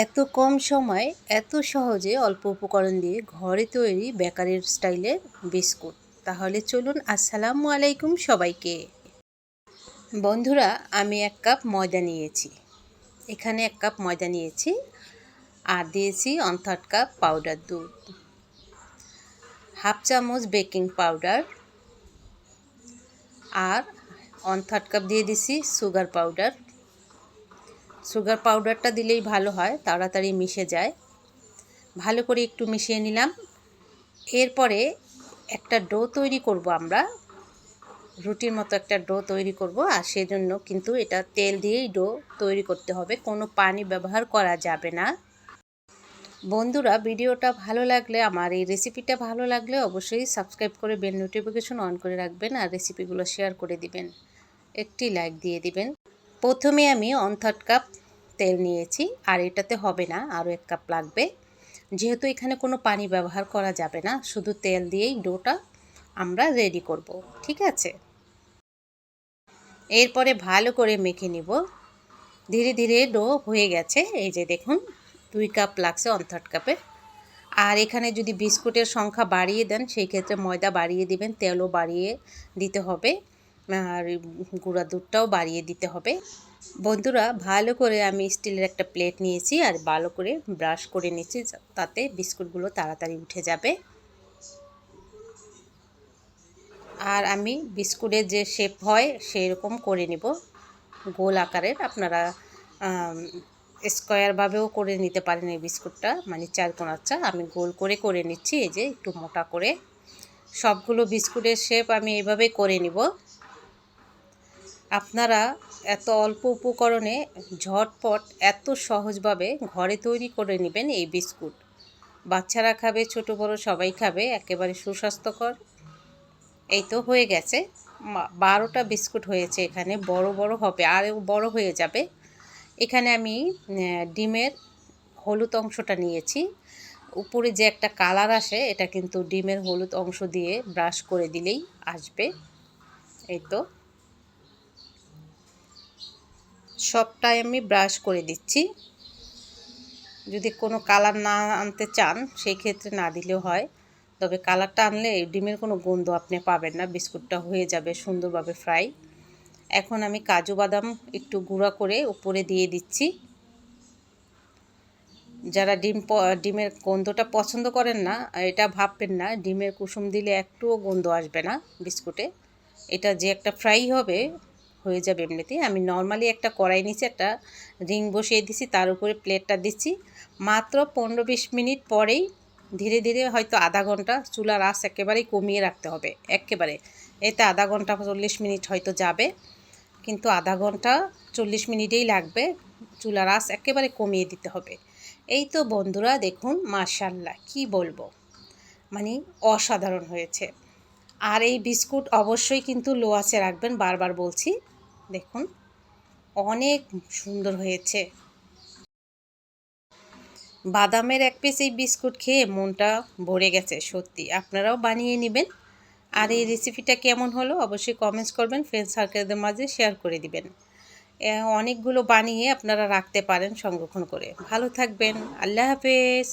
এত কম সময় এত সহজে অল্প উপকরণ দিয়ে ঘরে তৈরি বেকারির স্টাইলের বিস্কুট। তাহলে চলুন, আসসালামু আলাইকুম সবাইকে। বন্ধুরা, আমি এক কাপ ময়দা নিয়েছি। এখানে এক কাপ ময়দা নিয়েছি আর দিয়েছি ওয়ান থার্ড কাপ পাউডার দুধ। হাফ চামচ বেকিং পাউডার আর ওয়ান থার্ড কাপ দিয়ে দিছি সুগার পাউডার সুগার পাউডারটা দিলেই ভালো হয়, তাড়াতাড়ি মিশে যায়। ভালো করে একটু মিশিয়ে নিলাম। এরপরে একটা ডো তৈরি করব আমরা। রুটির মতো একটা ডো তৈরি করব, আর সেজন্য কিন্তু এটা তেল দিয়েই ডো তৈরি করতে হবে, কোনো পানি ব্যবহার করা যাবে না। বন্ধুরা, ভিডিওটা ভালো লাগলে, আমার এই রেসিপিটা ভালো লাগলে অবশ্যই সাবস্ক্রাইব করে বেল নোটিফিকেশন অন করে রাখবেন, আর রেসিপিগুলো শেয়ার করে দিবেন। একটি লাইক দিয়ে দিবেন। প্রথমে আমি ওয়ান থার্ড কাপ তেল নিয়েছি, আর এটাতে হবে না, আরও এক কাপ লাগবে। যেহেতু এখানে কোনো পানি ব্যবহার করা যাবে না, শুধু তেল দিয়েই ডোটা আমরা রেডি করব, ঠিক আছে? এরপরে ভালো করে মেখে নিব। ধীরে ধীরে ডো হয়ে গেছে, এই যে দেখুন, দুই কাপ লাগছে ওয়ান থার্ড কাপের আর এখানে যদি বিস্কুটের সংখ্যা বাড়িয়ে দেন, সেই ক্ষেত্রে ময়দা বাড়িয়ে দিবেন, তেলও বাড়িয়ে দিতে হবে। আর গুঁড়া দুধটাও বাড়িয়ে দিতে হবে। বন্ধুরা, ভালো করে আমি স্টিলের একটা প্লেট নিয়েছি আর ভালো করে ব্রাশ করে নিয়েছি তাতে বিস্কুটগুলো তাড়াতাড়ি উঠে যাবে। আর আমি বিস্কুটের যে শেপ হয় সেই রকম করে নিব। গোল আকারের, আপনারা স্কোয়ারভাবেও করে নিতে পারেন এই বিস্কুটটা মানে চার কোনাচ্চা আমি গোল করে করে নিচ্ছি, এই যে একটু মোটা করে। সবগুলো বিস্কুটের শেপ আমি এইভাবে করে নিব। আপনারা এত অল্প উপকরণে ঝটপট এত সহজভাবে ঘরে তৈরি করে নেবেন এই বিস্কুট। বাচ্চারা খাবে, ছোট, বড় সবাই খাবে, একেবারে সুস্বাস্থ্যকর। এই তো হয়ে গেছে। বারোটা বিস্কুট হয়েছে এখানে, বড় বড় হবে আর বড় হয়ে যাবে। এখানে আমি ডিমের হলুদ অংশটা নিয়েছি। উপরে যে একটা কালার আসে, এটা কিন্তু ডিমের হলুদ অংশ দিয়ে ব্রাশ করে দিলেই আসবে। এই তো। সবটাই আমি ব্রাশ করে দিচ্ছি। যদি কোনো কালার না আনতে চান, সেই ক্ষেত্রে না দিলেও হয়। তবে কালারটা আনলে ডিমের কোনো গন্ধ আপনি পাবেন না, বিস্কুটটা হয়ে যাবে, সুন্দরভাবে ফ্রাই এখন আমি কাজু বাদাম একটু গুঁড়া করে উপরে দিয়ে দিচ্ছি। যারা ডিম ডিমের গন্ধটা পছন্দ করেন না, এটা ভাববেন না, ডিমের কুসুম দিলে একটুও গন্ধ আসবে না বিস্কুটে। এটা যে একটা ফ্রাই হবে হয়ে যাবে এমনিতেই। আমি নর্মালি একটা কড়াই নিচে একটা রিং বসিয়ে দিছি, তার উপরে প্লেটটা দিচ্ছি। মাত্র পনেরো বিশ মিনিট পরেই ধীরে ধীরে হয়তো আধা ঘণ্টা চুলার আঁচ একেবারেই কমিয়ে রাখতে হবে, একেবারে। এতে আধা ঘণ্টা চল্লিশ মিনিট হয়তো যাবে, কিন্তু আধা ঘণ্টা চল্লিশ মিনিটেই লাগবে চুলার আঁচ একেবারে কমিয়ে দিতে হবে। এই তো বন্ধুরা, দেখুন মার্শাল্লাহ কি বলব? মানে অসাধারণ হয়েছে। আর এই বিস্কুট অবশ্যই কিন্তু লো আছে রাখবেন, বারবার বলছি। দেখুন, অনেক সুন্দর হয়েছে। বাদামের এক পিস এই বিস্কুট খেয়ে মনটা ভরে গেছে, সত্যি। আপনারাও বানিয়ে নেবেন। আর এই রেসিপিটা কেমন হলো অবশ্যই কমেন্টস করবেন ফ্রেন্ড সার্কেলদের মাঝে শেয়ার করে দিবেন। অনেকগুলো বানিয়ে আপনারা রাখতে পারেন সংরক্ষণ করে। ভালো থাকবেন। আল্লাহ হাফেজ।